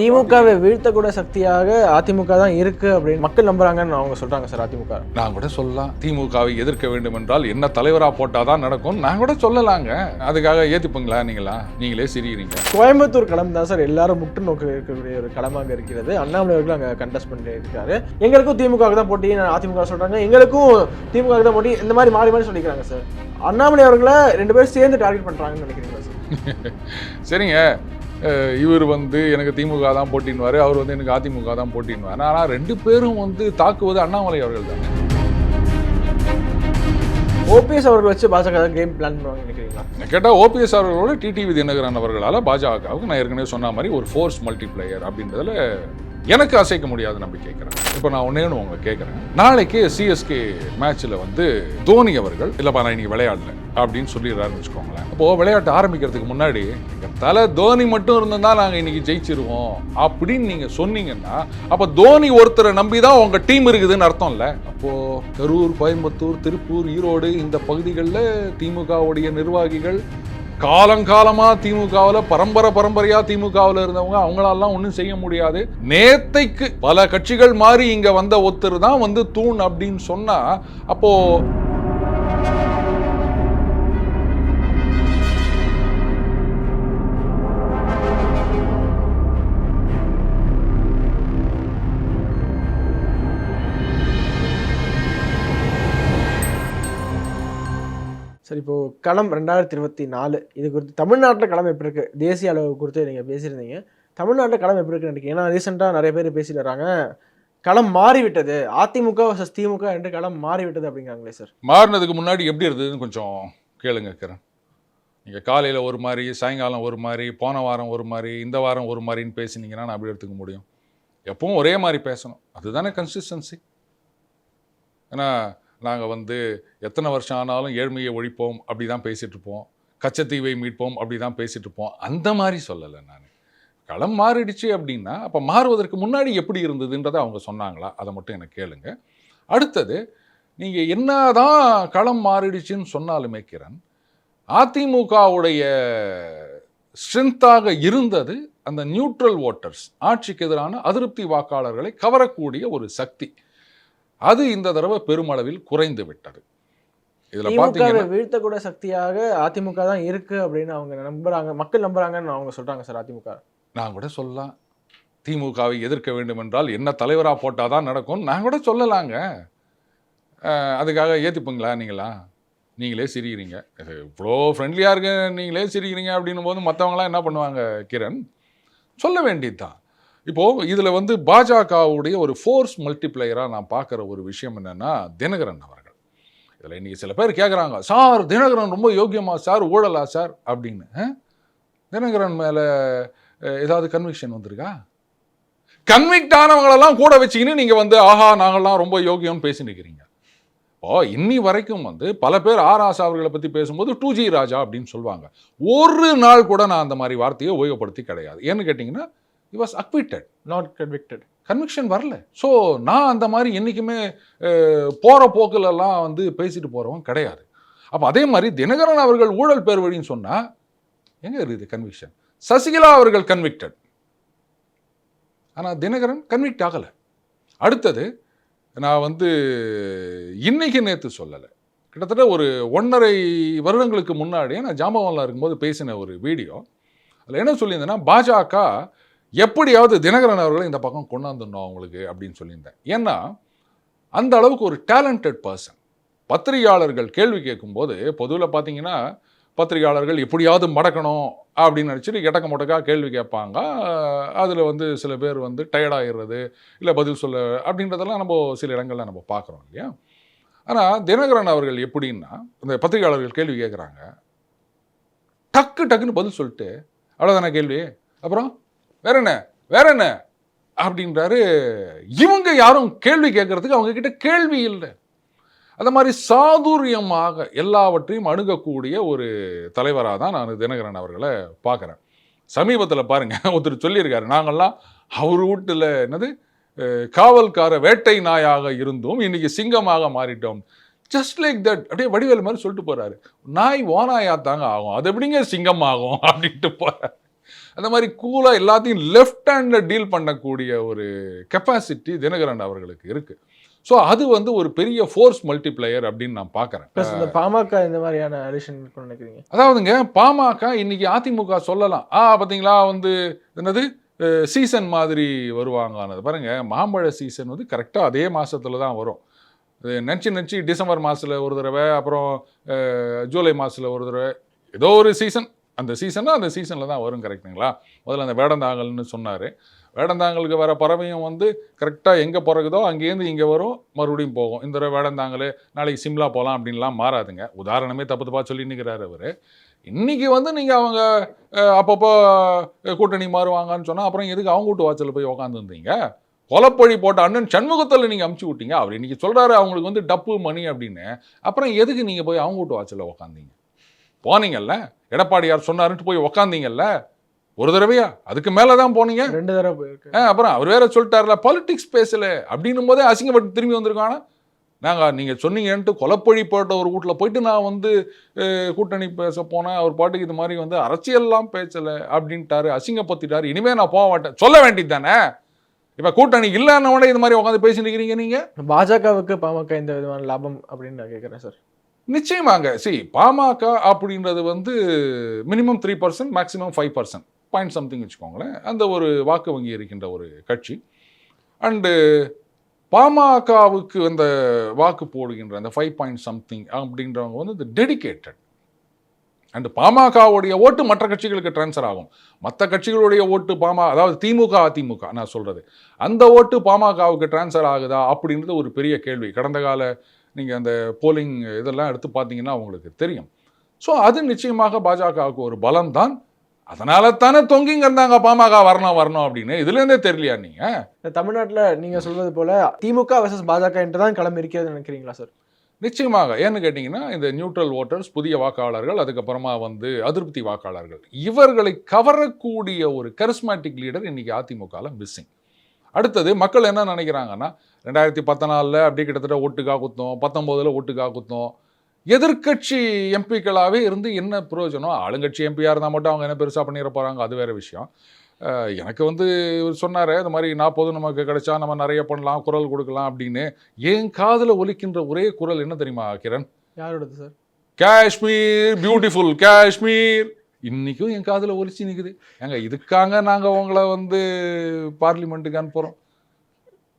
திமுகவை வீழ்த்தக்கூட சக்தியாக அதிமுக தான் இருக்கு அப்படின்னு மக்கள் நம்புறாங்கன்னு அவங்க சொல்றாங்க சார் அதிமுக. நான் கூட சொல்லலாம். திமுகவை எதிர்க்க வேண்டும் என்றால் என்ன தலைவரா போட்டாதான் நடக்கும். நான் கூட சொல்லலாங்க. அதுக்காக ஏத்துப்பீங்களா நீங்களா? நீங்களே சிரிக்கிறீங்க. கோயம்புத்தூர் களம் தான் சார் எல்லாரும் முட்டு நோக்கு இருக்கக்கூடிய ஒரு களமாக இருக்கிறது. அண்ணாமலை அவர்கள் அங்கே கண்டெஸ்ட் பண்ணி இருக்காரு. எங்களுக்கும் திமுக தான் போட்டி அதிமுக சொல்றாங்க. எங்களுக்கும் திமுக தான் போட்டி. இந்த மாதிரி மாறி மாறி சொல்லிக்கிறாங்க சார். அண்ணாமலை அவர்களை ரெண்டு பேரும் சேர்ந்து டார்கெட் பண்றாங்கன்னு நினைக்கிறீங்களா சார்? சரிங்க. இவர் வந்து எனக்கு திமுக தான் போட்டின்வாரு அவர் வந்து எனக்கு அதிமுக தான் போட்டின்வாரு ஆனால் ரெண்டு பேரும் வந்து தாக்குவது அண்ணாமலை அவர்கள் தானே ஓபிஎஸ் அவர்கள் வச்சு பாஜக கேம் பிளான் பண்ணுவாங்க நினைக்கிறீங்களா? கேட்டால் ஓபிஎஸ் அவர்களோட டிடிவி தினகரன் அவர்களால் பாஜகவுக்கு நான் ஏற்கனவே சொன்ன மாதிரி ஒரு ஃபோர்ஸ் மல்டிப்ளையர் அப்படின்றதுல எனக்கு அசைக்க முடியாதுன்னு நம்பி கேட்குறேன். இப்போ நான் ஒன்னே ஒன்று உங்களை கேட்குறேன். நாளைக்கு சிஎஸ்கே மேட்ச்சில் வந்து தோனி அவர்கள் இல்லைப்பா நான் இன்னைக்கு விளையாடல அப்படின்னு சொல்லிடுறாருன்னு வச்சுக்கோங்களேன். அப்போது விளையாட்டு ஆரம்பிக்கிறதுக்கு முன்னாடி எங்கள் தலை தோனி மட்டும் இருந்தால் நாங்கள் இன்னைக்கு ஜெயிச்சிருவோம் அப்படின்னு நீங்கள் சொன்னீங்கன்னா அப்போ தோனி ஒருத்தரை நம்பி தான் உங்கள் டீம் இருக்குதுன்னு அர்த்தம் இல்லை அப்போது கரூர் கோயம்புத்தூர் திருப்பூர் ஈரோடு இந்த பகுதிகளில் திமுகவுடைய நிர்வாகிகள் காலங்காலமா திமுகவில் பரம்பரை பரம்பரையா திமுகவில் இருந்தவங்க அவங்களாலாம் ஒன்றும் செய்ய முடியாது. நேத்தைக்கு பல கட்சிகள் மாறி இங்க வந்த ஒருத்தர் தான் வந்து தூண் அப்படின்னு சொன்னா அப்போ சரி இப்போ களம் ரெண்டாயிரத்தி இருபத்தி நாலு இது குறித்து தமிழ்நாட்டில் களம் எப்படி இருக்கு? தேசிய அளவு குறித்து நீங்கள் பேசியிருந்தீங்க. தமிழ்நாட்டில் களம் எப்படி இருக்குன்னு நினைக்கிறீங்க? ஏன்னா ரீசெண்டாக நிறைய பேர் பேசிட்டு வராங்க. களம் மாறிவிட்டது. அதிமுக வர்சஸ் திமுக என்று களம் மாறிவிட்டது அப்படிங்கிறாங்களே சார் மாறினதுக்கு முன்னாடி எப்படி இருந்ததுன்னு கொஞ்சம் கேளுங்க கிரண். நீங்கள் காலையில் ஒரு மாதிரி சாயங்காலம் ஒரு மாதிரி போன வாரம் ஒரு மாதிரி இந்த வாரம் ஒரு மாதிரின்னு பேசினீங்கன்னா நான் அப்படி எடுத்துக்க முடியும்? எப்பவும் ஒரே மாதிரி பேசணும். அதுதானே கன்சிஸ்டன்சி ஏன்னா நாங்கள் வந்து எத்தனை வருஷம் ஆனாலும் ஏழ்மையை ஒழிப்போம் அப்படி தான் பேசிகிட்டு இருப்போம். கச்சத்தீவை மீட்போம் அப்படி தான் பேசிகிட்டு இருப்போம். அந்த மாதிரி சொல்லலை நான். களம் மாறிடுச்சு அப்படின்னா அப்போ மாறுவதற்கு முன்னாடி எப்படி இருந்ததுன்றதை அவங்க சொன்னாங்களா? அதை மட்டும் எனக்கு கேளுங்க. அடுத்தது நீங்கள் என்னதான் களம் மாறிடுச்சுன்னு சொன்னாலுமே கிரண் அதிமுகவுடைய ஸ்ட்ரென்த்தாக இருந்தது அந்த நியூட்ரல் ஓட்டர்ஸ் ஆட்சிக்கு எதிரான அதிருப்தி வாக்காளர்களை கவரக்கூடிய ஒரு சக்தி. அது இந்த தடவை பெருமளவில் குறைந்து விட்டது. இதுல திமுகவை பாத்தீங்கன்னா வீழ்த்தக்கூட சக்தியாக அதிமுக தான் இருக்கு அப்படின்னு அவங்க நம்புறாங்க மக்கள் நம்புறாங்கன்னு அவங்க சொல்றாங்க சார் அதிமுக. நான் கூட சொல்லலாம். திமுகவை எதிர்க்க வேண்டும் என்றால் என்ன தலைவரா போட்டாதான் நடக்கும். நான் கூட சொல்லலாங்க. அதுக்காக ஏத்துப்பீங்களா நீங்களா? நீங்களே சிரிக்கிறீங்க. இவ்வளோ ஃப்ரெண்ட்லியாக இருக்க நீங்களே சிரிக்கிறீங்க அப்படின்னும் போது மற்றவங்களாம் என்ன பண்ணுவாங்க கிரண்? சொல்ல வேண்டியதுதான். இப்போது இதில் வந்து பாஜகவுடைய ஒரு ஃபோர்ஸ் மல்டிப்ளையராக நான் பார்க்குற ஒரு விஷயம் என்னென்னா தினகரன் அவர்கள். இதில் இன்றைக்கி சில பேர் கேட்குறாங்க சார் தினகரன் ரொம்ப யோக்கியமா சார் ஊழலா சார்? அப்படின்னு. தினகரன் மேலே ஏதாவது கன்விக்ஷன் வந்திருக்கா? கன்விக்ட் ஆனவங்களெல்லாம் கூட வச்சுக்கின்னு நீங்கள் வந்து ஆஹா நாங்கள்லாம் ரொம்ப யோகியம்னு பேசிட்டு இருக்கிறீங்க. இப்போ இன்னி வரைக்கும் வந்து பல பேர் ஆர் ஆசா அவர்களை பற்றி பேசும்போது டூ ஜி ராஜா அப்படின்னு சொல்லுவாங்க. ஒரு நாள் கூட நான் அந்த மாதிரி வார்த்தையை உபயோகப்படுத்தி கிடையாது. ஏன்னு கேட்டிங்கன்னா he was acquitted not convicted conviction வரல. ஸோ நான் அந்த மாதிரி என்றைக்குமே போகிற போக்கிலெல்லாம் வந்து பேசிட்டு போகிறவன் கிடையாது. அப்போ அதே மாதிரி தினகரன் அவர்கள் ஊழல் பேர் வழின்னு சொன்னால் எங்கே இருக்குது கன்விக்ஷன் சசிகலா அவர்கள் கன்விக்டட் ஆனால் தினகரன் கன்விக்ட் ஆகலை. அடுத்தது நான் வந்து இன்னைக்கு நேற்று சொல்லலை. கிட்டத்தட்ட ஒரு ஒன்றரை வருடங்களுக்கு முன்னாடியே நான் ஜாம்பவனில் இருக்கும்போது பேசின ஒரு வீடியோ. அதில் என்ன சொல்லியிருந்தேன்னா பாஜக எப்படியாவது தினகரன் அவர்களை இந்த பக்கம் கொண்டாந்துடணும் அவங்களுக்கு அப்படின்னு சொல்லியிருந்தேன். ஏன்னா அந்த அளவுக்கு ஒரு டேலண்டட் பர்சன் பத்திரிகையாளர்கள் கேள்வி கேட்கும்போது பொதுவில் பார்த்தீங்கன்னா பத்திரிகையாளர்கள் எப்படியாவது மடக்கணும் அப்படின்னு நினச்சிட்டு எட்டக்க முடக்கா கேள்வி கேட்பாங்க. அதில் வந்து சில பேர் வந்து டயர்டாகிடுறது இல்லை பதில் சொல்ல அப்படின்றதெல்லாம் நம்ம சில இடங்களில் நம்ம பார்க்குறோம் இல்லையா? ஆனால் தினகரன் அவர்கள் எப்படின்னா இந்த பத்திரிகையாளர்கள் கேள்வி கேட்குறாங்க. டக்கு டக்குன்னு பதில் சொல்லிட்டு அவ்வளோதானே கேள்வி? அப்புறம்? வேற என்ன? வேற என்ன? அப்படின்றாரு. இவங்க யாரும் கேள்வி கேட்கறதுக்கு அவங்க கிட்ட கேள்வி இல்லை. அந்த மாதிரி சாதுரியமாக எல்லாவற்றையும் அணுகக்கூடிய ஒரு தலைவராக தான் நான் தினகரன் அவர்களை பார்க்குறேன். சமீபத்தில் பாருங்கள் ஒருத்தர் சொல்லியிருக்காரு. நாங்கள்லாம் அவர் வீட்டுல என்னது? காவல்கார வேட்டை நாயாக இருந்தோம். இன்னைக்கு சிங்கமாக மாறிட்டோம். ஜஸ்ட் லைக் தட் அப்படியே வடிவேல் மாதிரி சொல்லிட்டு போகிறாரு நாய் ஓநாயா தாங்க ஆகும். அது எப்படிங்க சிங்கம் ஆகும் அப்படின்ட்டு போகிறார் அந்த மாதிரி கூலா எல்லாத்தையும் லெஃப்ட் ஹேண்ட்ல டீல் பண்ணக்கூடிய ஒரு கெப்பாசிட்டி தினகரன் அவர்களுக்கு இருக்கு. ஸோ அது வந்து ஒரு பெரிய ஃபோர்ஸ் மல்டிப்ளையர் அப்படின்னு நான் பார்க்குறேன். ப்ளஸ் இந்த பாமக இந்த மாதிரியான அடிஷன் நினைக்கிறீங்க? அதாவதுங்க பாமக இன்னைக்கு அதிமுக சொல்லலாம். ஆ பார்த்தீங்களா வந்து என்னது? சீசன் மாதிரி வருவாங்கன்னது பாருங்க மாம்பழ சீசன் வந்து கரெக்டாக அதே மாசத்துல தான் வரும். நினச்சி நினச்சி டிசம்பர் மாசத்துல ஒரு தடவை அப்புறம் ஜூலை மாசத்துல ஒரு தடவை. ஏதோ ஒரு சீசன் அந்த சீசன்னா அந்த சீசனில் தான் வரும் கரெக்டுங்களா முதல்ல அந்த வேடந்தாங்கல்னு சொன்னார். வேடந்தாங்கலுக்கு வர பறவையும் வந்து கரெக்டாக எங்கே பிறகுதோ அங்கேருந்து இங்கே வரும் மறுபடியும் போகும். இந்த தடவை வேடந்தாங்கல் நாளைக்கு சிம்லா போகலாம் அப்படின்லாம் மாறாதுங்க. உதாரணமே தப்பு தப்பாக சொல்லி நிற்கிறாரு அவர். இன்றைக்கி வந்து நீங்கள் அவங்க அப்பப்போ கூட்டணி மாறுவாங்கன்னு சொன்னால் அப்புறம் எதுக்கு அவங்க வீட்டு வாசலில் போய் உக்காந்துருந்தீங்க? கொலப்பொழி போட்ட அண்ணன் சண்முகத்தில் நீங்கள் அமுச்சு விட்டீங்க. அவர் இன்றைக்கி சொல்கிறாரு அவங்களுக்கு வந்து டப்பு மணி அப்படின்னு. அப்புறம் எதுக்கு நீங்கள் போய் அவங்க வீட்டு வாசலில் உக்காந்தீங்க? போனீங்கல்ல? எடப்பாடியார் சொன்னாருன்ட்டு போய் உக்காந்தீங்கல்ல? ஒரு தடவையா? அதுக்கு மேலே தான் போனீங்க? ரெண்டு தடவை போயிருக்கு ஆ, அப்புறம் அவர் வேற சொல்லிட்டார்ல பாலிடிக்ஸ் பேசல அப்படின்னும் போதே அசிங்கப்பட்டு திரும்பி வந்திருக்கானா? நாங்கள் நீங்கள் சொன்னீங்கன்ட்டு கொலப்பழி போட்ட ஒரு வீட்டில் போயிட்டு நான் வந்து கூட்டணி பேச போனேன் அவர் பாட்டுக்கு இது மாதிரி வந்து அரசியல்லாம் பேசலை அப்படின்ட்டாரு அசிங்கப்படுத்திட்டாரு. இனிமே நான் போக மாட்டேன். சொல்ல வேண்டியது தானே? இப்போ கூட்டணி இல்லைன்னவனே இது மாதிரி உட்காந்து பேசிட்டு இருக்கிறீங்க நீங்கள் பாஜகவுக்கு பாமக இந்த விதமான லாபம் அப்படின்னு நான் கேட்குறேன் சார். நிச்சயமாங்க. சி பாமக அப்படின்றது வந்து minimum three percent maximum five percent point something வச்சுக்கோங்களேன். அந்த ஒரு வாக்கு வங்கி இருக்கின்ற ஒரு கட்சி. அண்டு பாமகவுக்கு அந்த வாக்கு போடுகின்ற அந்த ஃபைவ் பாயிண்ட் சம்திங் அப்படின்றவங்க வந்து இந்த டெடிகேட்டட் அண்டு பாமகவுடைய ஓட்டு மற்ற கட்சிகளுக்கு ட்ரான்ஸ்ஃபர் ஆகும். மற்ற கட்சிகளுடைய ஓட்டு பாமா அதாவது திமுக அதிமுக நான் சொல்கிறது அந்த ஓட்டு பாமகவுக்கு ட்ரான்ஸ்ஃபர் ஆகுதா அப்படின்றது ஒரு பெரிய கேள்வி. கடந்த கால நீங்கள் அந்த போலிங் இதெல்லாம் எடுத்து பார்த்தீங்கன்னா உங்களுக்கு தெரியும். ஸோ அது நிச்சயமாக பாஜகவுக்கு ஒரு பலம் தான் அதனால தானே தொங்கிங்க இருந்தாங்க பாமக வரணும் வரணும் அப்படின்னு. இதுலேருந்தே தெரியலையா நீங்கள் தமிழ்நாட்டுல நீங்க சொல்வது போல திமுக வர்சஸ் பாஜக என்று தான் களம் இருக்கிறது நினைக்கிறீங்களா சார் நிச்சயமாக. ஏன்னு கேட்டிங்கன்னா இந்த நியூட்ரல் ஓட்டர்ஸ் புதிய வாக்காளர்கள் அதுக்கப்புறமா வந்து அதிருப்தி வாக்காளர்கள் இவர்களை கவரக்கூடிய ஒரு கரிஸ்மேட்டிக் லீடர் இன்னைக்கு அதிமுகவில் மிஸ்ஸிங் அடுத்தது மக்கள் என்ன நினைக்கிறாங்கன்னா ரெண்டாயிரத்தி பத்தனாலில் அப்படியே கிட்டத்தட்ட ஓட்டுக்கா குத்தோம் பத்தொம்போதில் ஓட்டுக்கா குத்தோம். எதிர்க்கட்சி எம்பிக்களாகவே இருந்து என்ன பிரயோஜனம்? ஆளுங்கட்சி எம்பியாக இருந்தால் மட்டும் அவங்க என்ன பெருசாக பண்ணிட போகிறாங்க அது வேற விஷயம். எனக்கு வந்து இவர் சொன்னார் இந்த மாதிரி நாற்பது நமக்கு கிடைச்சா நம்ம நிறைய பண்ணலாம் குரல் கொடுக்கலாம் அப்படின்னு. என் காதில் ஒலிக்கின்ற ஒரே குரல் என்ன தெரியுமா கிரண்? யாரோடது சார்? காஷ்மீர் பியூட்டிஃபுல் காஷ்மீர். இன்றைக்கும் என் காதில் ஒலிச்சு நிற்குது ஏங்க இதுக்காங்க நாங்கள் உங்களை வந்து பார்லிமெண்ட்டுக்கு அனுப்புகிறோம்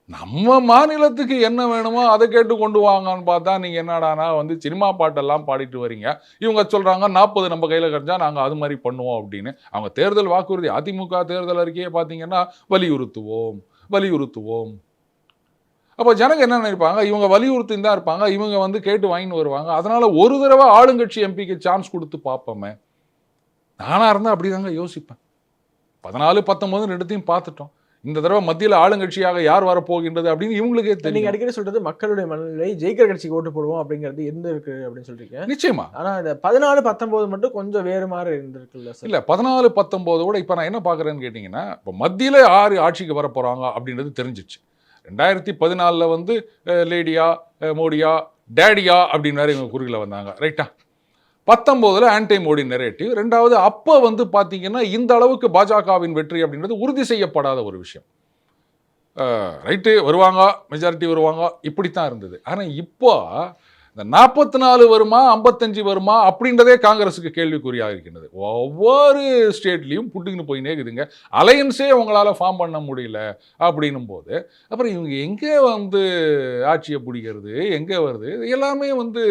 நம்ம மாநிலத்துக்கு என்ன வேணுமோ அதை கேட்டு கொண்டு வாங்கன்னு பார்த்தா நீங்கள் என்னடானா வந்து சினிமா பாட்டெல்லாம் பாடிட்டு வரீங்க. இவங்க சொல்கிறாங்க நாற்பது நம்ம கையில் கிடைச்சா நாங்கள் அது மாதிரி பண்ணுவோம் அப்படின்னு. அவங்க தேர்தல் வாக்குறுதி அதிமுக தேர்தல் அறிக்கையை பார்த்தீங்கன்னா வலியுறுத்துவோம் வலியுறுத்துவோம். அப்போ ஜனங்க என்ன நினைப்பாங்க? இவங்க வலியுறுத்தி தான் இருப்பாங்க. இவங்க வந்து கேட்டு வாங்கின்னு வருவாங்க. அதனால ஒரு தடவை ஆளுங்கட்சி எம்பிக்கு சான்ஸ் கொடுத்து பார்ப்போமே. நானா இருந்தால் அப்படிதாங்க யோசிப்பேன். பதினாலு பத்தொன்பது ரெண்டுத்தையும் பார்த்துட்டோம். இந்த தடவை மத்தியில் ஆளுங்கட்சியாக யார் வரப்போகின்றது அப்படின்னு இவங்களுக்கே தெரியும். அடிக்கடி சொல்றது மக்களுடைய மனநிலை ஜெயிக்கிற கட்சிக்கு ஓட்டு போடுவோம் அப்படிங்கிறது எந்த இருக்கு அப்படின்னு சொல்றீங்க? நிச்சயமா. ஆனா இந்த பதினாலு பத்தொன்பது மட்டும் கொஞ்சம் வேறு மாதிரி இருந்திருக்குல்ல சார். இல்ல பதினாலு பத்தொம்போதோட இப்போ நான் என்ன பார்க்குறேன்னு கேட்டிங்கன்னா இப்போ மத்தியில் யார் ஆட்சிக்கு வர போகிறாங்க அப்படின்றது தெரிஞ்சிச்சு. ரெண்டாயிரத்தி பதினாலில் வந்து லேடியா மோடியா டேடியா அப்படின்னு வேற இவங்க குறுகில் வந்தாங்க. ரைட்டா? பத்தொம்போதில் ஆன்டி மோடி நெரேட்டிவ் ரெண்டாவது அப்போ வந்து பார்த்தீங்கன்னா இந்த அளவுக்கு பாஜகவின் வெற்றி அப்படின்றது உறுதி செய்யப்படாத ஒரு விஷயம். ரைட்டு வருவாங்க மெஜாரிட்டி வருவாங்க இப்படித்தான் இருந்தது. ஆனால் இப்போ இந்த நாற்பத்தி நாலு வருமா ஐம்பத்தஞ்சு வருமா அப்படின்றதே காங்கிரஸுக்கு கேள்விக்குறியாக இருக்கின்றது ஒவ்வொரு ஸ்டேட்லேயும் புட்டுக்குன்னு போய் இருக்குதுங்க. அலையன்ஸே உங்களால் ஃபார்ம் பண்ண முடியல அப்படின்னும் போது அப்புறம் இவங்க எங்கே வந்து ஆட்சியை பிடிக்கிறது எங்கே வருது எல்லாமே வந்து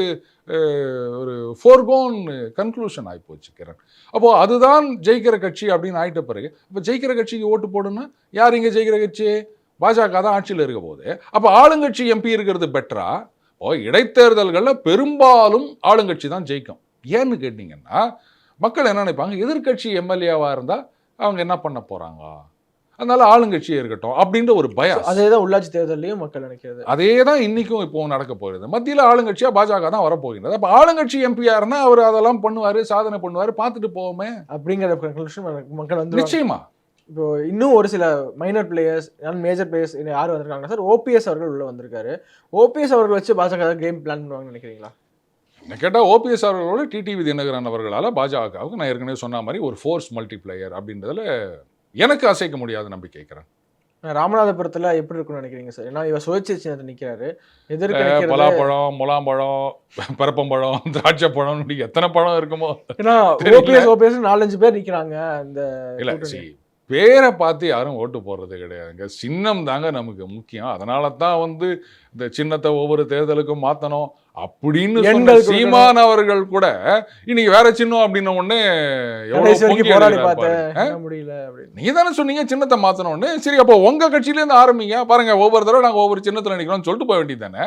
ஒரு ஃபோர்கோன் கன்க்ளூஷன் ஆகிப்போச்சு கிரண். அப்போது அதுதான் ஜெயிக்கிற கட்சி அப்படின்னு ஆயிட்ட பிறகு இப்போ ஜெயிக்கிற கட்சிக்கு ஓட்டு போடுன்னா யார் இங்கே ஜெயிக்கிற கட்சி? பாஜக தான் ஆட்சியில் இருக்க போது அப்போ ஆளுங்கட்சி எம்பி இருக்கிறது பெட்டரா ஓ இடைத்தேர்தல்களில் பெரும்பாலும் ஆளுங்கட்சி தான் ஜெயிக்கும். ஏன்னு கேட்டிங்கன்னா மக்கள் என்ன நினைப்பாங்க? எதிர்க்கட்சி எம்எல்ஏவாக இருந்தால் அவங்க என்ன பண்ண போகிறாங்க அதனால ஆளுங்கட்சியே இருக்கட்டும் அப்படின்ற ஒரு பயம் அதேதான் உள்ளாட்சி தேர்தலையும் மக்கள் நினைக்கிறது. அதே தான் இன்னைக்கும் இப்போ நடக்க போகிறது மத்தியில் ஆளுங்கட்சியாக பாஜக தான் வரப்போகின்றது. அப்போ ஆளுங்கட்சி எம்பியா இருந்தால் அவர் அதெல்லாம் பண்ணுவார் சாதனை பண்ணுவார் பார்த்துட்டு போவோமே. அப்படிங்கிற மக்கள் வந்து நிச்சயமா. இப்போ இன்னும் ஒரு சில மைனர் பிளேயர்ஸ் மேஜர் பிளேயர்ஸ் யார் வந்திருக்காங்க சார் ஓபிஎஸ் அவர்கள் உள்ள வந்திருக்காரு. ஓபிஎஸ் அவர்கள் வச்சு பாஜக கேம் பிளான் பண்ணுவாங்கன்னு நினைக்கிறீங்களா? என்ன கேட்டால் ஓபிஎஸ் அவர்களோட டிடிவி தினகரன் அவர்களால் பாஜகவுக்கு நான் ஏற்கனவே சொன்ன மாதிரி ஒரு ஃபோர்ஸ் மல்டிப்ளையர் அப்படின்றதுல எனக்கு அசைக்க முடியாத நம்பிக்கை கேட்குறேன் ராமநாதபுரத்துல எப்படி இருக்கும்னு நினைக்கிறீங்க சார் ஏன்னா இவர் சுயேட்சை சின்னத்தை நிக்கிறாரு. எதிர்க்க பலாப்பழம் முலாம்பழம் பரப்பம்பழம் திராட்சை பழம் எத்தனை பழம் இருக்குமோ ஏன்னா. ஓபிஎஸ் ஓபிஎஸ் நாலஞ்சு பேர் நிக்கிறாங்க அந்த இல்ல கூட்டணி. see, பேரை பார்த்து யாரும் ஓட்டு போடுறது கிடையாதுங்க. சின்னம் தாங்க நமக்கு முக்கியம். அதனால தான் வந்து இந்த சின்னத்தை ஒவ்வொரு தேர்தலுக்கும் மாத்தணும் அப்படின்னு சொன்ன. சீமான் அவர்கள் கூட இன்னைக்கு வேற சின்னம் அப்படின்ன உடனே முடியல நீங்க தானே சொன்னீங்க சின்னத்தை மாத்தணும்னு சரி அப்போ உங்க கட்சியில இருந்து ஆரம்பிங்க. பாருங்க ஒவ்வொரு தடவை நாங்க ஒவ்வொரு சின்னத்துல நிக்கிறோம்னு சொல்லிட்டு போக வேண்டியது தானே.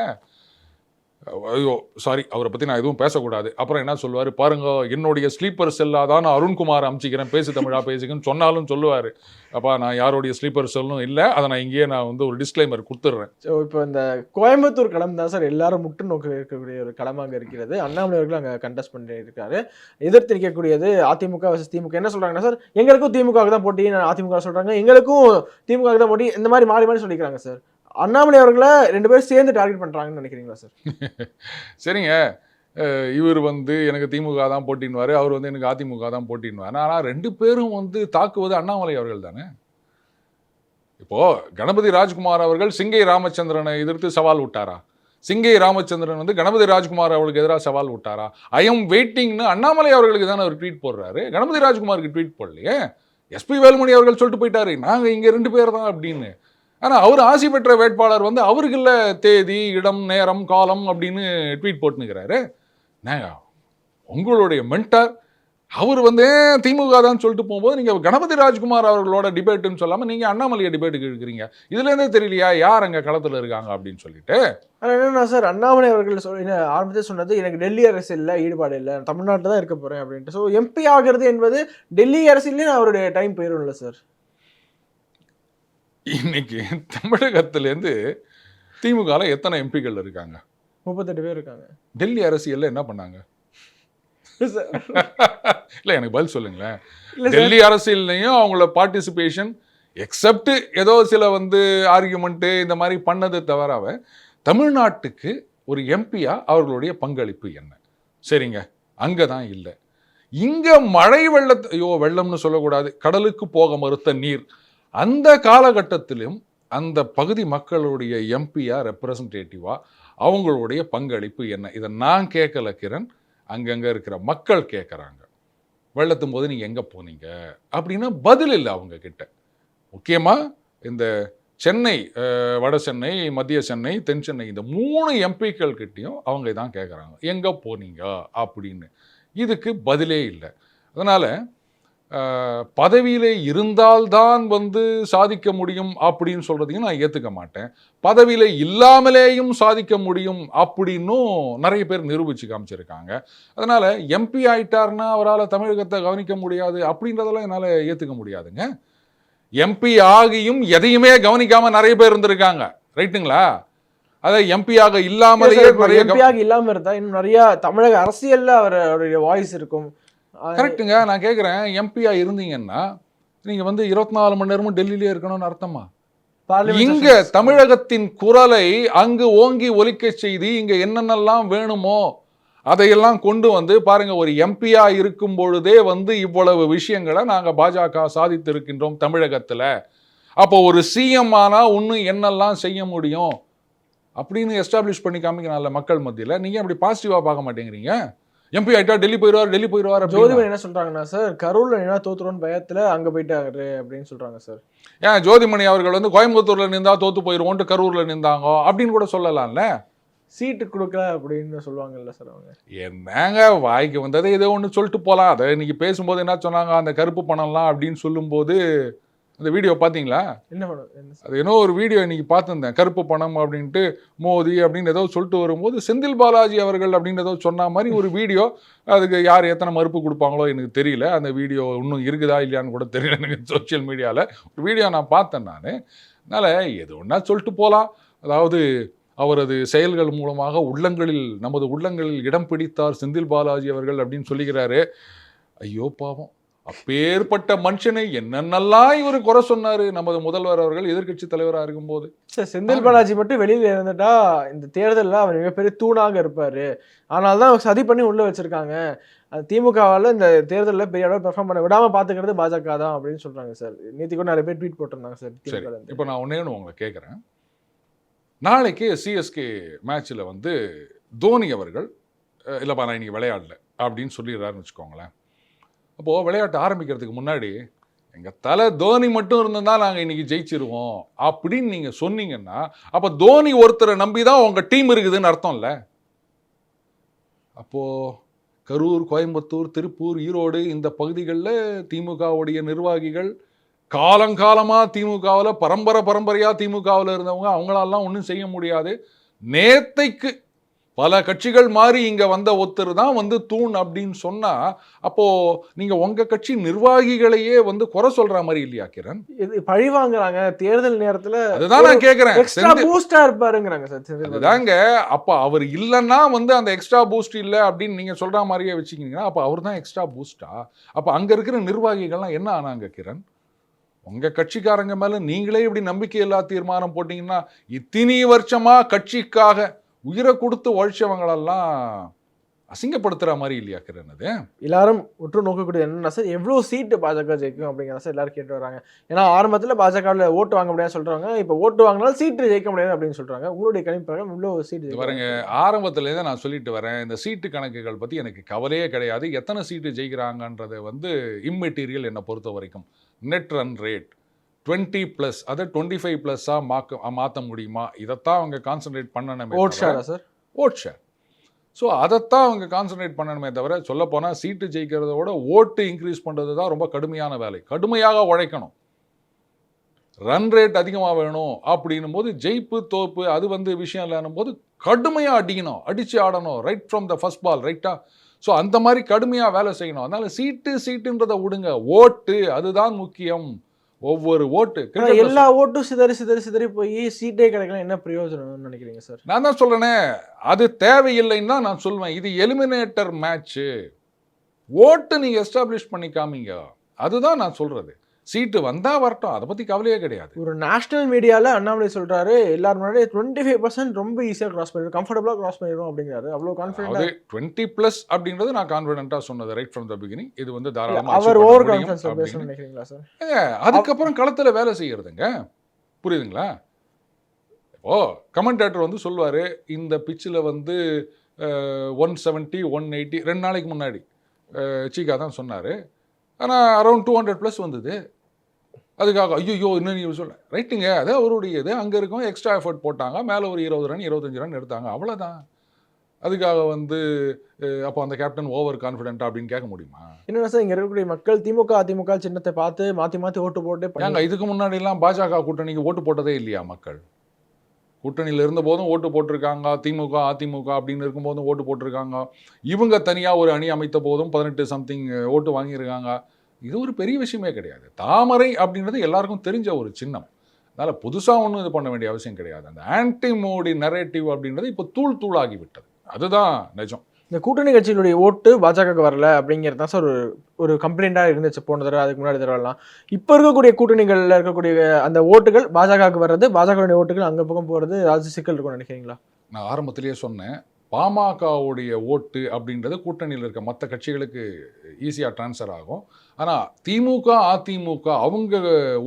ஐயோ சாரி அவரை பற்றி நான் எதுவும் பேசக்கூடாது. அப்புறம் என்ன சொல்லுவார்? பாருங்க என்னுடைய ஸ்லீப்பர் செல்லாக தான் நான் அருண்குமார் அமிச்சிக்கிறேன். பேசு தமிழா பேசுங்கன்னு சொன்னாலும் சொல்லுவார். அப்பா நான் யாருடைய ஸ்லீப்பர் செல்லும் இல்லை. அதை நான் இங்கேயே நான் வந்து ஒரு டிஸ்க்ளைமர் கொடுத்துட்றேன். ஸோ இப்போ இந்த கோயம்புத்தூர் களம் தான் சார் எல்லாரும் முட்டு நோக்கி இருக்கக்கூடிய ஒரு களமாக இருக்கிறது. அண்ணாமலை அவர்கள் அங்கே கண்டெஸ்ட் பண்ணியிருக்காரு எதிர்த்து நிற்கக்கூடியது அதிமுக vs திமுக. என்ன சொல்கிறாங்கன்னா சார் எங்களுக்கும் திமுக தான் போட்டி. அதிமுக சொல்கிறாங்க எங்களுக்கும் திமுக தான் போட்டி. இந்த மாதிரி மாறி மாறி சொல்லிக்கிறாங்க சார். அண்ணாமலை அவர்களை ரெண்டு பேரும் சேர்ந்து டார்கெட் பண்ணுறாங்கன்னு நினைக்கிறீங்களா சார் சரிங்க. இவர் வந்து எனக்கு திமுக தான் போட்டின்வாரு அவர் வந்து எனக்கு அதிமுக தான் போட்டின்வாரு ஆனால் ரெண்டு பேரும் வந்து தாக்குவது அண்ணாமலை அவர்கள் தானே? இப்போது கணபதி ராஜ்குமார் அவர்கள் சிங்கை ராமச்சந்திரனை எதிர்த்து சவால் விட்டாரா? சிங்கை ராமச்சந்திரன் வந்து கணபதி ராஜ்குமார் அவர்களுக்கு எதிராக சவால் விட்டாரா? ஐ எம் வெயிட்டிங்னு அண்ணாமலை அவர்களுக்கு தானே அவர் ட்வீட் போடுறாரு. கணபதி ராஜ்குமாருக்கு ட்வீட் போடலையே? எஸ்பி வேலுமணி அவர்கள் சொல்லிட்டு போயிட்டாரு. நாங்கள் இங்கே ரெண்டு பேர் தான் அப்படின்னு. ஆனால் அவர் ஆசி பெற்ற வேட்பாளர் வந்து அவருக்குள்ள தேதி இடம் நேரம் காலம் அப்படின்னு ட்வீட் போட்டுனுக்கிறாரு நான் உங்களுடைய மென்டார் அவர் வந்து திமுக தான் சொல்லிட்டு போகும்போது நீங்கள் கணபதி ராஜ்குமார் அவர்களோட டிபேட்டுன்னு சொல்லாமல் நீங்கள் அண்ணாமலையை டிபேட்டுக்கு இருக்கிறீங்க இதுலேருந்தே தெரியலையா யார் அங்கே களத்தில் இருக்காங்க அப்படின்னு சொல்லிட்டு? ஆனால் என்னென்னா சார் அண்ணாமலை அவர்கள் சொல் என்ன ஆரம்பத்தில் சொன்னது எனக்கு டெல்லி அரசியலில் ஈடுபாடு இல்லை தமிழ்நாட்டில் தான் இருக்க போகிறேன் அப்படின்ட்டு. ஸோ எம்பி ஆகிறது என்பது டெல்லி அரசியலே அவருடைய டைம் போயிடும்ல சார். இன்னைக்கு தமிழகத்திலேருந்து திமுகல எத்தனை எம்பிக்கள் இருக்காங்க? முப்பத்தெட்டு பேர் இருக்காங்க. டெல்லி அரசியல்ல என்ன பண்ணாங்க? இல்ல எனக்கு பதில் சொல்லுங்களேன். டெல்லி அரசியல்லையும் அவங்கள பார்ட்டிசிபேஷன் எக்ஸப்ட் ஏதோ சில வந்து ஆர்கியூமெண்ட்டு இந்த மாதிரி பண்ணதை தவிரவ தமிழ்நாட்டுக்கு ஒரு எம்பியா அவர்களுடைய பங்களிப்பு என்ன? சரிங்க. அங்கே தான் இல்லை. இங்கே மழை வெள்ளத்தை ஐயோ வெள்ளம்னு சொல்லக்கூடாது. கடலுக்கு போக மறுத்த நீர். அந்த காலகட்டத்திலும் அந்த பகுதி மக்களுடைய எம்பியா ரெப்ரசன்டேட்டிவா அவங்களுடைய பங்களிப்பு என்ன? இதை நான் கேட்கல கிரண். அங்கங்கே இருக்கிற மக்கள் கேட்குறாங்க. வெள்ளத்தும் போது நீங்கள் எங்கே போனீங்க? அப்படின்னா பதில் இல்லை அவங்க கிட்ட முக்கியமாக இந்த சென்னை வட சென்னை மத்திய சென்னை தென் சென்னை இந்த மூணு எம்பிக்கள் கிட்டேயும் அவங்க தான் கேட்குறாங்க. எங்கே போனீங்க? அப்படின்னு. இதுக்கு பதிலே இல்லை. அதனால் பதவியிலே இருந்தால்தான் வந்து சாதிக்க முடியும் அப்படின்னு சொல்கிறதையும் நான் ஏற்றுக்க மாட்டேன். பதவியில் இல்லாமலேயும் சாதிக்க முடியும் அப்படின்னும் நிறைய பேர் நிரூபித்து காமிச்சிருக்காங்க. அதனால் எம்பி ஆயிட்டார்னா அவரால் தமிழகத்தை கவனிக்க முடியாது அப்படின்றதெல்லாம் என்னால் ஏற்றுக்க முடியாதுங்க. எம்பி ஆகியும் எதையுமே கவனிக்காம நிறைய பேர் இருந்திருக்காங்க. ரைட்டுங்களா? அதை எம்பி ஆக இல்லாமலேயே எம்பியாக இல்லாம இருந்தா இன்னும் நிறைய தமிழக அரசியல்ல அவர் அவருடைய வாய்ஸ் இருக்கும். அஹ் கரெக்ட்டுங்க. நான் கேட்குறேன் எம்பியா இருந்தீங்கன்னா நீங்க வந்து இருபத்தி நாலு மணி நேரமும் டெல்லியிலே இருக்கணும்னு அர்த்தமா? இங்க. தமிழகத்தின் குரலை அங்கு ஓங்கி ஒலிக்க செய்து இங்க என்னென்னலாம் வேணுமோ அதையெல்லாம் கொண்டு வந்து பாருங்க ஒரு எம்பியா இருக்கும் பொழுதே வந்து இவ்வளவு விஷயங்களை நாங்க பாஜக சாதித்து இருக்கின்றோம் தமிழகத்துல. அப்போ ஒரு சிஎம் ஆனா இன்னும் என்னெல்லாம் செய்ய முடியும் அப்படின்னு எஸ்டாப்ளிஷ் பண்ணி காமிக்கலாம்ல மக்கள் மத்தியில? நீங்க அப்படி பாசிட்டிவா பார்க்க மாட்டேங்கிறீங்க? எம்பி ஆயிட்டா டெல்லி போயிடுவார் டெல்லி போயிடுவார் ஜோதிமணி என்ன சொல்றாங்கன்னா சார் கரூர்ல என்ன தோத்துருவோம்னு பயத்துல அங்க போயிட்டாரு அப்படின்னு சொல்றாங்க சார். ஏன் ஜோதிமணி அவர்கள் வந்து கோயம்புத்தூர்ல நின்றா தோத்து போயிடுவோன்ட்டு கரூர்ல நின்றாங்க அப்படின்னு கூட சொல்லலாம்ல. சீட்டு கொடுக்கல அப்படின்னு சொல்லுவாங்கல்ல சார் அவங்க. என்னங்க வாய்க்கு வந்ததை ஏதோ ஒன்று சொல்லிட்டு போகலாம் அதை இன்னைக்கு பேசும்போது என்ன சொன்னாங்க அந்த கருப்பு பணம்லாம் அப்படின்னு சொல்லும்போது அந்த வீடியோ பார்த்தீங்களா என்ன அது ஏதோ ஒரு வீடியோ இன்னைக்கு பார்த்துருந்தேன் கருப்பு பணம் அப்படின்ட்டு மோதி அப்படின்னு ஏதோ சொல்லிட்டு வரும்போது செந்தில் பாலாஜி அவர்கள் அப்படின்னு ஏதோ சொன்ன மாதிரி ஒரு வீடியோ. அதுக்கு யார் எத்தனை மறுப்பு கொடுப்பாங்களோ எனக்கு தெரியல. அந்த வீடியோ இன்னும் இருக்குதா இல்லையான்னு கூட தெரியல எனக்கு சோஷியல் மீடியாவில் ஒரு வீடியோ நான் பார்த்தேன் நான். அதனால் எது ஒன்றா சொல்லிட்டு போகலாம் அதாவது அவரது செயல்கள் மூலமாக உள்ளங்களில் நமது உள்ளங்களில் இடம் பிடித்தார் செந்தில் பாலாஜி அவர்கள் அப்படின்னு சொல்லிக்கிறாரு. ஐயோ பாவம். அப்பேற்பட்ட மனுஷனை என்னென்னலாம் இவர் குறை சொன்னாரு. நமது முதல்வர் அவர்கள் எதிர்க்கட்சி தலைவராக இருக்கும்போது. சார் செந்தில் பாலாஜி மட்டும் வெளியில இருந்துட்டா இந்த தேர்தலில் அவர் மிகப்பெரிய தூணாக இருப்பாரு. அதனால தான் சதி பண்ணி உள்ள வச்சிருக்காங்க. திமுகவால இந்த தேர்தலில் பெரிய அளவு பெர்ஃபார்ம் பண்ண விடாம பாத்துக்கிறது பாஜக தான் அப்படின்னு சொல்றாங்க சார். நேத்தி கூட நிறைய பேர் ட்வீட் போட்டிருந்தாங்க சார். இப்போ நான் ஒன்னே ஒன்று உங்களை கேட்குறேன் நாளைக்கு சிஎஸ்கே மேட்ச்சில் வந்து தோனி அவர்கள் இல்லைப்பா நான் இன்னைக்கு விளையாடல அப்படின்னு சொல்லிடுறாருன்னு வச்சுக்கோங்களேன். அப்போது விளையாட்டு ஆரம்பிக்கிறதுக்கு முன்னாடி எங்கள் தலை தோனி மட்டும் இருந்திருந்தால் நாங்கள் இன்னைக்கு ஜெயிச்சிருவோம் அப்படின்னு நீங்கள் சொன்னீங்கன்னா அப்போ தோனி ஒருத்தரை நம்பி தான் உங்கள் டீம் இருக்குதுன்னு அர்த்தம் இல்லை அப்போது கரூர் கோயம்புத்தூர் திருப்பூர் ஈரோடு இந்த பகுதிகளில் திமுகவுடைய நிர்வாகிகள் காலங்காலமாக திமுகவில் பரம்பரை பரம்பரையாக திமுகவில் இருந்தவங்க அவங்களாலாம் ஒன்றும் செய்ய முடியாது. நேத்தைக்கு பல கட்சிகள் மாறி இங்கே வந்த ஒருத்தர் தான் வந்து தூண் அப்படின்னு சொன்னால் அப்போது நீங்கள் உங்கள் கட்சி நிர்வாகிகளையே வந்து குறை சொல்கிற மாதிரி இல்லையா கிரண்? இது பழி வாங்குறாங்க. தேர்தல் நேரத்துல அதுதான் நான் கேட்குறேன் எக்ஸ்ட்ரா பூஸ்டா இருப்பாருங்கிறாங்க சார். அதுதாங்க. அப்போ அவர் இல்லைன்னா வந்து அந்த எக்ஸ்ட்ரா பூஸ்ட் இல்லை அப்படின்னு நீங்கள் சொல்கிற மாதிரியே வச்சுக்கிங்கன்னா அப்போ அவர் தான் எக்ஸ்ட்ரா பூஸ்டா அப்போ அங்கே இருக்கிற நிர்வாகிகள்லாம் என்ன ஆனாங்க கிரண்? உங்கள் கட்சிக்காரங்க மேலே நீங்களே இப்படி நம்பிக்கையில்லா தீர்மானம் போட்டிங்கன்னா இத்தினி வருஷமாக கட்சிக்காக உயிரை கொடுத்து உழைச்சவங்களெல்லாம் அசிங்கப்படுத்துகிற மாதிரி இல்லையா கிரண் அது எல்லாரும் உற்று நோக்கக்கூடிய என்னன்னா சார்? எவ்வளவு சீட்டு பாஜக ஜெயிக்கும் அப்படிங்கிற சார் எல்லாரும் கேட்டு வராங்க. ஏன்னா ஆரம்பத்துல பாஜகவில் ஓட்டு வாங்க முடியாது சொல்றாங்க இப்போ ஓட்டு வாங்கினாலும் சீட்டு ஜெயிக்க முடியாது அப்படின்னு சொல்றாங்க. உங்களுடைய கணிப்பு பிரகாரம் இவ்வளவு சீட்டு பாருங்க ஆரம்பத்துலேருந்து நான் சொல்லிட்டு வரேன் இந்த சீட்டு கணக்குகள் பற்றி எனக்கு கவலையே கிடையாது. எத்தனை சீட்டு ஜெயிக்கிறாங்கன்றது வந்து இம்மெட்டீரியல் என்னை பொறுத்த வரைக்கும் net run rate twenty plus அதை டுவெண்ட்டி ஃபைவ் ப்ளஸ்ஸாக மாக்க மாற்ற முடியுமா? இதைத்தான் அவங்க கான்சன்ட்ரேட் பண்ணணுமே ஓட் ஷேரா சார்? Vote share. ஸோ அதைத்தான் அவங்க கான்சன்ட்ரேட் பண்ணணுமே தவிர சொல்லப்போனால் சீட்டு ஜெயிக்கிறத விட ஓட்டு இன்க்ரீஸ் பண்ணுறது தான் ரொம்ப கடுமையான வேலை. கடுமையாக உழைக்கணும். ரன் ரேட் அதிகமாக வேணும் அப்படின்னும் போது ஜெயிப்பு தோப்பு அது வந்து விஷயம் இல்லைன்னும் போது கடுமையாக அடிக்கணும். அடித்து ஆடணும். Right from the first ball ரைட்டா ஸோ அந்த மாதிரி கடுமையாக வேலை செய்யணும். அதனால சீட்டு சீட்டுன்றதை விடுங்க. ஓட்டு அதுதான் முக்கியம். ஒவ்வொரு ஓட்டு எல்லா ஓட்டும் சிதறி சிதறி சிதறி போய் சீட்டே கிடைக்கலாம் என்ன பிரயோஜனம்னு நினைக்கிறீங்க சார்? நான் தான் சொல்றேனே அது தேவையில்லைன்னு தான் நான் சொல்வேன். இது எலிமினேட்டர் மேட்ச்சு ஓட்டு நீங்க எஸ்டாப்ளிஷ் பண்ணி காமிங்க. அதுதான் நான் சொல்றது. சீட்டு வந்தா வரட்டும். அதை பத்தி கவலையே கிடையாது. ஒரு நேஷனல் மீடியால அண்ணாமலை சொல்றாரு எல்லாரும் முன்னாடி டுவெண்ட்டி ஃபைவ் பர்சன்ட் ரொம்ப ஈஸியா கிராஸ் பண்ணிடும் கம்ஃபர்டபுளா கிராஸ் பண்ணிடும் அப்படிங்கிறாரு. அவ்வளவு கான்ஃபிடென்ட் டுவெண்ட்டி பிளஸ் அப்படின்றது நான் கான்பிடண்டா சொன்னது ரைட் ஃப்ரம் த பிகினிங் இது வந்து தாராளமா அவர் ஓவர் கான்ஃபிடன்ஸ். பேசணும்னு நினைக்கிறீங்களா சார் அதுக்கப்புறம் களத்துல வேலை செய்யறதுங்க. புரியுதுங்களா? ஓ கமெண்டேட்டர் வந்து சொல்லுவாரு இந்த பிச்சில் வந்து ஒன் செவன்ட்டி ஒன் எயிட்டி ரெண்டு நாளைக்கு முன்னாடி அஹ், சீகா தான் சொன்னார். ஆனால் அரௌண்ட் டூ ஹண்ட்ரட் ப்ளஸ் வந்தது. அதுக்காக ஐயோ இன்னும் நீங்கள் சொல்ல. ரைட்டுங்க அது அவருடைய இது. அங்கே இருக்கும் எக்ஸ்ட்ரா எஃபர்ட் போட்டாங்க. மேலே ஒரு இருபது ரன் இருபத்தஞ்சு ரன் எடுத்தாங்க. அவ்வளோதான் அதுக்காக வந்து அப்போ அந்த கேப்டன் ஓவர் கான்ஃபிடென்ட்டா அப்படின்னு கேட்க முடியுமா? என்னன்னா சார் இங்க இருக்கக்கூடிய மக்கள் திமுக அதிமுக சின்னத்தை பார்த்து மாத்தி மாத்தி ஓட்டு போட்டு இதுக்கு முன்னாடி எல்லாம் பாஜக கூட்டணிக்கு ஓட்டு போட்டதே இல்லையா மக்கள்? கூட்டணியில் இருந்த போதும் ஓட்டு போட்டிருக்காங்க. திமுக அதிமுக அப்படின்னு இருக்கும்போதும் ஓட்டு போட்டிருக்காங்க. இவங்க தனியாக ஒரு அணி அமைத்த போதும் பதினெட்டு சம்திங் ஓட்டு வாங்கியிருக்காங்க. இது ஒரு பெரிய விஷயமே கிடையாது. தாமரை அப்படின்றது எல்லாருக்கும் தெரிஞ்ச ஒரு சின்னம். அதனால் புதுசாக ஒன்றும் இது பண்ண வேண்டிய அவசியம் கிடையாது. அந்த ஆன்டி மோடி நரேட்டிவ் அப்படின்றது இப்போ தூள் தூளாகி விட்டது. அதுதான் நிஜம். இந்த கூட்டணி கட்சிகளுடைய ஓட்டு பாஜகவுக்கு வரல அப்படிங்கிறது தான் சார் ஒரு ஒரு கம்ப்ளைண்ட்டாக இருந்துச்சு. போன தடவை அதுக்கு முன்னாடி தடவைலாம். இப்போ இருக்கக்கூடிய கூட்டணிகளில் இருக்கக்கூடிய அந்த ஓட்டுகள் பாஜகவுக்கு வர்றது பாஜகவுடைய ஓட்டுகள் அங்கே பக்கம் போகிறது ஏதாச்சும் சிக்கல் இருக்கும்னு நினைக்கிறீங்களா? நான் ஆரம்பத்திலேயே சொன்னேன். பாமகவுடைய ஓட்டு அப்படின்றது கூட்டணியில் இருக்க மற்ற கட்சிகளுக்கு ஈஸியாக ட்ரான்ஸ்ஃபர் ஆகும். ஆனால் திமுக அதிமுக அவங்க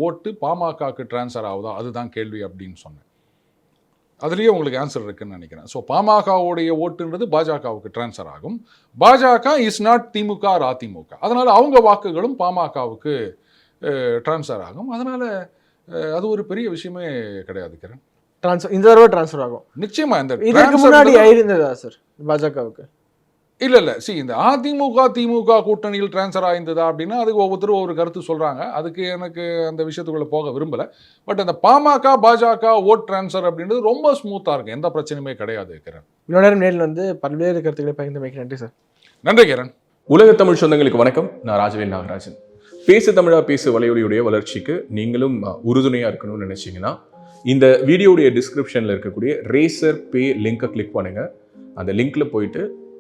ஓட்டு பாமகவுக்கு ட்ரான்ஸ்ஃபர் ஆகுதா? அதுதான் கேள்வி அப்படின்னு சொன்னேன். அதுலேயே உங்களுக்கு ஆன்சர் இருக்குன்னு நினைக்கிறேன். ஸோ பாமகவுடைய ஓட்டுன்றது பாஜகவுக்கு ட்ரான்ஸ்ஃபர் ஆகும். BJP is not DMK or AIADMK. அதனால் அவங்க வாக்குகளும் பாமகவுக்கு ட்ரான்ஸ்ஃபர் ஆகும். அதனால் அது ஒரு பெரிய விஷயமே கிடையாது கிரண். ட்ரான்ஸ்ஃபர் இந்த தடவை ட்ரான்ஸ்ஃபர் ஆகும். நிச்சயமா இந்த இதற்கு முன்னாடி இருந்ததா சார் பாஜகவுக்கு. இல்ல இல்ல. சி இந்த அதிமுக திமுக கூட்டணியில் டிரான்ஸ்ஃபர் ஆயிருந்ததா அப்படின்னா அதுக்கு ஒவ்வொருத்தரும் ஒரு கருத்து சொல்றாங்க. அதுக்கு எனக்கு அந்த விஷயத்துக்குள்ள போக விரும்பல. பட் அந்த பாமக பாஜக ஓட் டிரான்ஸ்ஃபர் அப்படின்றது ரொம்ப ஸ்மூத்தா இருக்கு. எந்த பிரச்சனையுமே கிடையாது கிரண். இவ்வளோ நேரம் நேரில் வந்து பல்வேறு கருத்துக்களை பகிர்ந்து வைக்க நன்றி சார் நன்றி கிரண். உலக தமிழ் சொந்தங்களுக்கு வணக்கம். நான் ராஜவேல் நாகராஜன். பேசு தமிழா பேசு வலையொலியுடைய வளர்ச்சிக்கு நீங்களும் அஹ், உறுதுணையா இருக்கணும்னு நினைச்சீங்கன்னா இந்த வீடியோடைய டிஸ்கிரிப்ஷன்ல இருக்கக்கூடிய ரேசர் பே லிங்கை கிளிக் பண்ணுங்க. அந்த லிங்க்ல போயிட்டு